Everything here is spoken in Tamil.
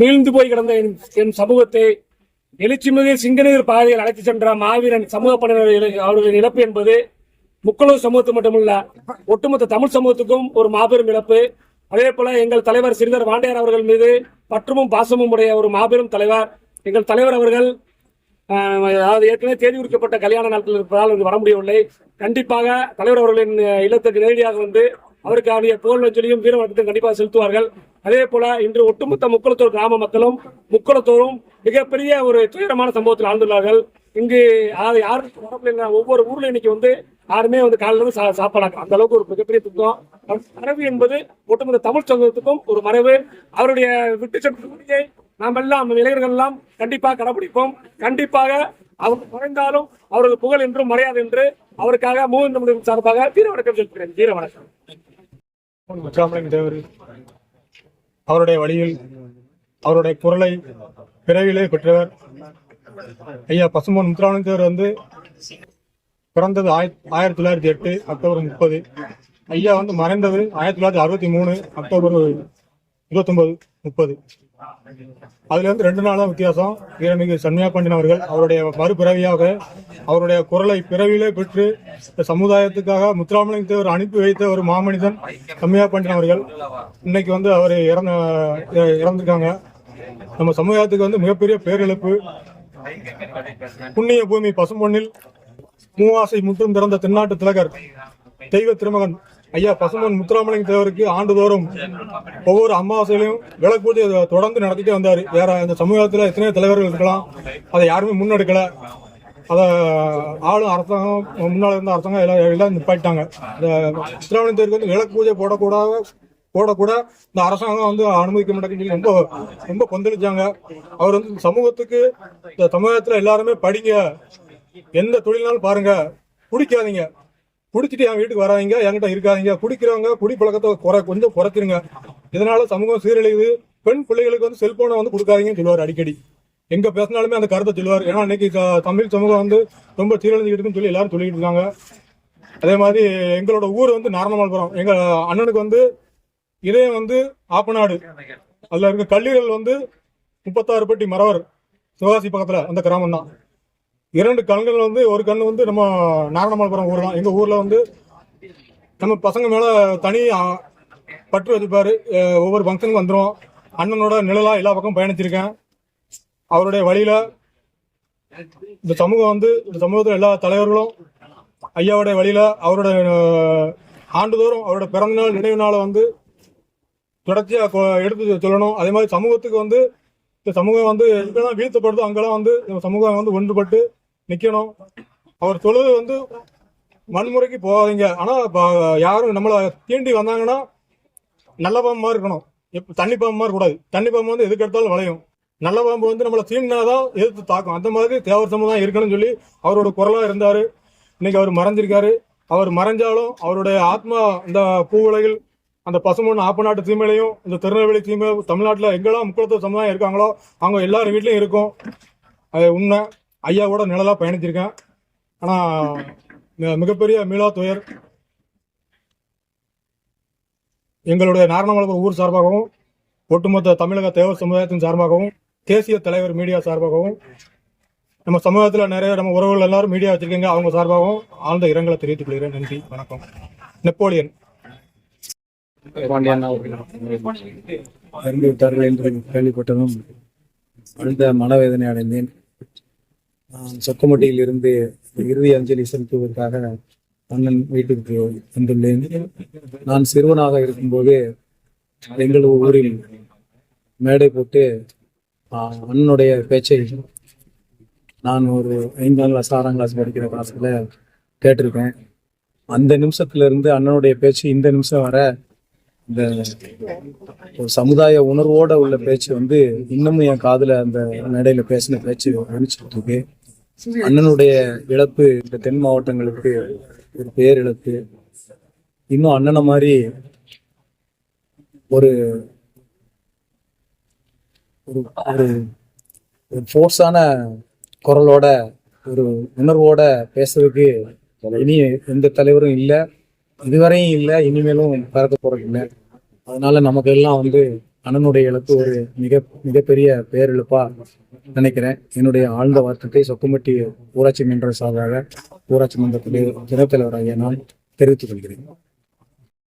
வீழ்ந்து போய் கிடந்த என் என் சமூகத்தை எழுச்சிமிகு சிங்கநீர் பாதையில் அழைத்து சென்ற மாவீரன் சமூக பணியினர் அவர்களின் இழப்பு என்பது முக்களூர் சமூகத்துக்கு மட்டுமல்ல ஒட்டுமொத்த தமிழ் சமூகத்துக்கும் ஒரு மாபெரும் இழப்பு. அதே போல எங்கள் தலைவர் சிறிதர் வாண்டையார் அவர்கள் மீது பற்றமும் பாசமும் உடைய ஒரு மாபெரும் தலைவர். எங்கள் தலைவர் அவர்கள் அதாவது ஏற்கனவே தேதி குறிக்கப்பட்ட கல்யாண நாட்கள் இருப்பதால் வர முடியவில்லை. கண்டிப்பாக தலைவர் அவர்களின் இல்லத்துக்கு நேரடியாக வந்து அவருக்கு அவருடைய புகழ் வஞ்சலியும் கண்டிப்பாக செலுத்துவார்கள். அதே போல இன்று ஒட்டுமொத்த முக்குளத்தூர் கிராம மக்களும் முக்குளத்தூரும் மிகப்பெரிய ஒரு துயரமான சம்பவத்தில் ஆழ்ந்துள்ளார்கள். இங்கு அதாவது யாரும் வரவில்லை. ஒவ்வொரு ஊர்ல இன்னைக்கு வந்து யாருமே வந்து காலையில இருந்து சா- சாப்பாடாக்கும் அந்த அளவுக்கு ஒரு மிகப்பெரிய துக்கம். மறைவு என்பது ஒட்டுமொத்த தமிழ் சமூகத்துக்கும் ஒரு மறைவு. அவருடைய விட்டு சென்ற நாம் எல்லாம் நம்ம இளைஞர்கள் எல்லாம் கண்டிப்பாக கடைபிடிப்போம். கண்டிப்பாக அவர் மறைந்தாலும் அவரது புகழ் என்றும் மறையாது என்று அவருக்காக மூன்று நிமிடம் சார்பாக வீர வணக்கம் செலுத்துகிறேன். வீர வணக்கம். முத்துராமலிங்க தேவர் அவருடைய வழியில் அவருடைய குரலை பிறவிலே பெற்றவர் ஐயா பசுமன் முத்துராமலிங்க தேவர் வந்து பிறந்தது ஆயிரத்தி ஆயிரத்தி தொள்ளாயிரத்தி எட்டு அக்டோபர் முப்பது. ஐயா வந்து மறைந்தது ஆயிரத்தி தொள்ளாயிரத்தி அறுபத்தி மூணு அக்டோபர் இருபத்தொன்பது முப்பது. அதுல இருந்து ரெண்டு நாள் தான் வித்தியாசம். வீரமிகு சன்மியா பாண்டியன் அவர்கள் அவருடைய மறுபிறவியாக அவருடைய குரலை பிறவியிலே பெற்று சமுதாயத்துக்காக முத்துராமலிங்க தேவர் அனுப்பி வைத்த ஒரு மாமனிதன் சன்மியா பாண்டியன் அவர்கள். இன்னைக்கு வந்து அவர் இறந்த இ- இறந்திருக்காங்க. நம்ம சமுதாயத்துக்கு வந்து மிகப்பெரிய பேரிழப்பு. புண்ணிய பூமி பசும்பொன்னில் மூவாசை முற்றும் திறந்த தென்னாட்டு திலகர் தெய்வ திருமகன் ஐயா பசுமன் முத்துராமலிங்க தேவருக்கு ஆண்டுதோறும் ஒவ்வொரு அமாவாசையிலையும் விளக்கு பூஜை தொடர்ந்து நடத்திட்டே வந்தாரு. வேற இந்த சமூகத்துல எத்தனையோ தலைவர்கள் இருக்கலாம். அதை யாருமே முன்னெடுக்கல. அத ஆளும் அரசாங்கம் முன்னால் இருந்த அரசாங்கம் எல்லாம் எல்லாம் நிப்பாட்டாங்க இந்த முத்துராமலிங்க தேவருக்கு வந்து விளக்கு பூஜை போடக்கூடாத போடக்கூட இந்த அரசாங்கம் வந்து அனுமதிக்க மாட்டேங்குன்னு ரொம்ப ரொம்ப கொந்தளிச்சாங்க. அவர் வந்து சமூகத்துக்கு இந்த சமூகத்துல எல்லாருமே படிங்க. எந்த தொழில்னாலும் பாருங்க. பிடிக்காதீங்க. குடிச்சிட்டு என் வீட்டுக்கு வராங்க என்கிட்ட இருக்காதீங்க. குடிக்கிறவங்க குடி பழக்கத்தை குறை கொஞ்சம் குறைச்சிருங்க. இதனால சமூகம் சீரழிவு பெண் பிள்ளைகளுக்கு வந்து செல்போனை வந்து கொடுக்காதீங்கன்னு சொல்லுவார் அடிக்கடி. எங்க பேசினாலுமே அந்த கருத்தை சொல்லுவார். ஏன்னா இன்னைக்கு தமிழ் சமூகம் வந்து ரொம்ப சீரழிஞ்சுக்கிட்டு சொல்லி எல்லாரும் சொல்லிட்டு இருக்காங்க. அதே மாதிரி எங்களோட ஊர் வந்து நாரணமால்புரம். எங்க அண்ணனுக்கு வந்து இதயம் வந்து ஆப்பநாடு. அதுல இருக்க கல்லீரல் வந்து முப்பத்தாறு பட்டி மறவர் சிவகாசி பக்கத்துல அந்த கிராமம் தான் இரண்டு கண்கள் வந்து ஒரு கண் வந்து நம்ம நாரணமலபுரம் ஊர் தான் எங்க ஊர்ல வந்து நம்ம பசங்க மேல தனி பற்று வச்சுப்பாரு ஒவ்வொரு ஃபங்க்ஷனுக்கும் வந்துடும் அண்ணனோட நிழலா எல்லா பக்கம் பயணிச்சிருக்கேன். அவருடைய வழியில இந்த சமூகம் வந்து இந்த சமூகத்துல எல்லா தலைவர்களும் ஐயாவுடைய வழியில அவரோட ஆண்டுதோறும் அவரோட பிறந்த நாள் நினைவு நாளை வந்து தொடர்ச்சியா எடுத்து சொல்லணும். அதே மாதிரி சமூகத்துக்கு வந்து இந்த சமூகம் வந்து எங்கெல்லாம் வீழ்த்தப்படுதோ அங்கெல்லாம் வந்து சமூகம் வந்து ஒன்றுபட்டு நிக்கணும். அவர் தொழுது வந்து வன்முறைக்கு போகாதீங்க. ஆனா யாரும் நம்மள தீண்டி வந்தாங்கன்னா நல்ல பாம்பாக இருக்கணும். எப்ப தண்ணி பாம்பு மாதிரி கூடாது தண்ணி பாம்பு வந்து எதுக்கு எடுத்தாலும் வளையும். நல்ல பாம்பு வந்து நம்மளை தீண்டினாதான் எதிர்த்து தாக்கும். அந்த மாதிரி தேவர் சமூகம் இருக்கணும்னு சொல்லி அவரோட குரலா இருந்தாரு. இன்னைக்கு அவர் மறைஞ்சிருக்காரு. அவர் மறைஞ்சாலும் அவருடைய ஆத்மா இந்த பூவுலகில் அந்த பசுமொன் ஆப்பநாட்டு தீமையிலையும் இந்த திருநெல்வேலி தீமை தமிழ்நாட்டில் எங்கெல்லாம் முக்கியத்துவ சமுதாயம் இருக்காங்களோ அவங்க எல்லார் வீட்லையும் இருக்கும். அது உண்மை. ஐயாவோட நிழலா பயணிச்சிருக்கேன். ஆனா மிகப்பெரிய மீளா துயர் எங்களுடைய நாரணமலபுரம் ஊர் சார்பாகவும் ஒட்டுமொத்த தமிழக தேவர் சமுதாயத்தின் சார்பாகவும் தேசிய தலைவர் மீடியா சார்பாகவும் நம்ம சமூகத்தில் நிறைய நம்ம உறவுகள் எல்லாரும் மீடியா வச்சிருக்கீங்க அவங்க சார்பாகவும் ஆழ்ந்த இரங்கலை தெரிவித்துக் கொள்கிறேன். நன்றி வணக்கம். நெப்போலியன். இறந்து விட்டார்கள் என்று கேள்விப்பட்டதும் ஆழ்ந்த மனவேதனை அடைந்தேன். சொக்கமட்டியில் இருந்து இறுதி அஞ்சலி செலுத்துவதற்காக அண்ணன் வீட்டுக்கு வந்துள்ளேன். நான் சிறுவனாக இருக்கும்போது எங்கள் ஊரில் மேடை போட்டு அண்ணனுடைய பேச்சை நான் ஒரு ஐந்தாம் கிளாஸ் ஆறாம் கிளாஸ் படிக்கிற கிளாஸ்ல கேட்டிருக்கேன். அந்த நிமிஷத்துல இருந்து அண்ணனுடைய பேச்சு இந்த நிமிஷம் வர இந்த ஒரு சமுதாய உணர்வோட உள்ள பேச்சு வந்து இன்னமும் என் காதுல அந்த மேடையில் பேசின பேச்சு அனுப்பிச்சுட்டு இருக்கு. அண்ணனுடைய இழப்பு இந்த தென் மாவட்டங்களுக்கு ஒரு பேர் இழப்பு இன்னும் அண்ணனை மாதிரி ஒரு ஒரு ஒரு ஃபோர்ஸான குரலோட ஒரு உணர்வோட பேசுறதுக்கு இனி எந்த தலைவரும் இல்லை. இதுவரையும் இல்லை இனிமேலும் பறக்க போறது இல்லை. அதனால நமக்கு எல்லாம் வந்து அண்ணனுடைய இழப்பு ஒரு மிக மிகப்பெரிய பேரிழப்பா நினைக்கிறேன். என்னுடைய ஆழ்ந்த வருத்தத்தை சொக்குமட்டி ஊராட்சி மன்ற சார்பாக ஊராட்சி மன்றத்துடைய துணைத் தலைவராகிய நான் தெரிவித்துக் கொள்கிறேன்.